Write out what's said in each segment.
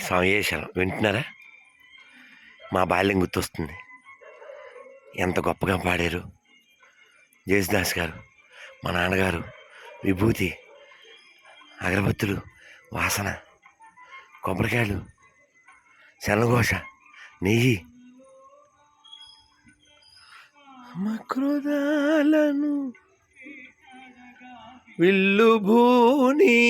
సమయేశం వింటున్నారా? మా బాల్యం గుర్తొస్తుంది. ఎంత గొప్పగా పాడారు. జేసుదాస్ గారు మా నాన్నగారు విభూతి అగరబత్తులు వాసన కొబ్బరికాయలు శనఘోష నెయ్యి. మకృదాలను విల్లు భూని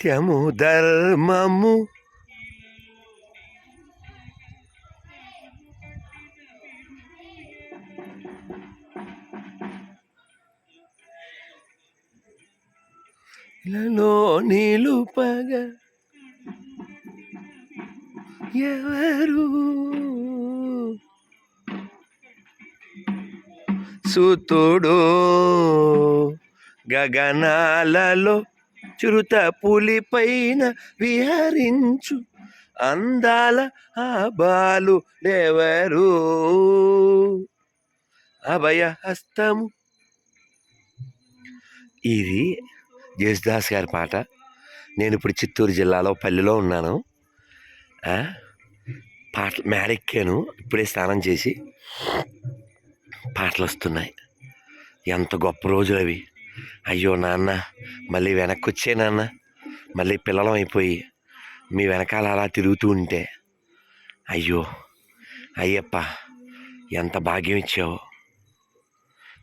త్యము ధర్మము ఇలాలో నిలుపగా ఎవరు? సుతుడు గగనాలలో చురుత పులిపైన విహరించు అందాల ఆ బాలు ఎవరు? అభయ హస్తము ఇది జేసుదాస్ గారి పాట. నేను ఇప్పుడు చిత్తూరు జిల్లాలో పల్లెలో ఉన్నాను. పాట పాటలు మేడెక్కాను. ఇప్పుడే స్నానం చేసి పాటలు వస్తున్నాయి ఎంత గొప్ప రోజులు అవి. అయ్యో నాన్న మళ్ళీ వెనక్కి వచ్చే నాన్న. మళ్ళీ పిల్లలం అయిపోయి మీ వెనకాల అలా తిరుగుతూ ఉంటే. అయ్యో అయ్యప్ప ఎంత భాగ్యం ఇచ్చావో.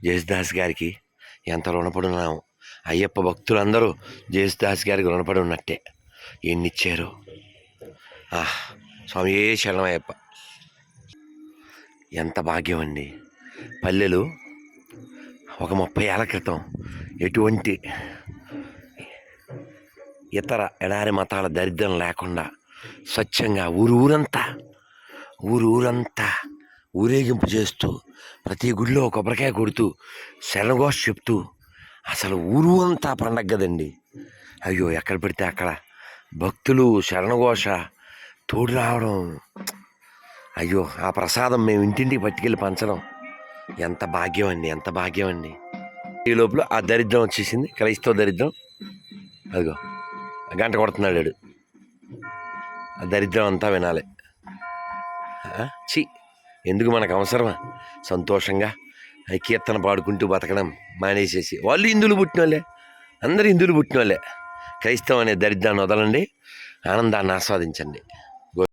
జేసుదాస్ గారికి ఎంత రుణపడి అయ్యప్ప భక్తులందరూ జేసుదాస్ గారికి రుణపడి ఉన్నట్టే. ఎన్నిచ్చారు? ఆహ్, స్వామి ఏ శరణమయ్యప్ప ఎంత భాగ్యం అండి. పల్లెలు ఒక ముప్పై ఏళ్ళ క్రితం ఎటువంటి ఇతర ఎడారి మతాల దరిద్రం లేకుండా స్వచ్ఛంగా ఊరు ఊరంతా ఊరు ఊరంతా ఊరేగింపు చేస్తూ ప్రతి గుడిలో కొబ్బరికాయ కొడుతూ శరణఘోష చెప్తూ అసలు ఊరు అంతా పండగ కదండి. అయ్యో ఎక్కడ పెడితే అక్కడ. భక్తులు శరణఘోష తోడు రావడం. అయ్యో ఆ ప్రసాదం మేము ఇంటింటికి పట్టుకెళ్ళి పంచడం. ఎంత భాగ్యం అండి ఎంత భాగ్యం అండి. ఈ లోపల ఆ దరిద్రం వచ్చేసింది క్రైస్తవ దరిద్రం. అదిగో గంట కొడుతున్నాడు వాడు. ఆ దరిద్రం అంతా వినాలి. చి ఎందుకు మనకు అవసరమా? సంతోషంగా. కీర్తన పాడుకుంటూ బతకడం మానేసేసి. వాళ్ళు హిందువులు పుట్టిన వాళ్ళే అందరు హిందువులు పుట్టిన వాళ్ళే క్రైస్తవం అనే దరిద్రాన్ని వదలండి ఆనందాన్ని ఆస్వాదించండి.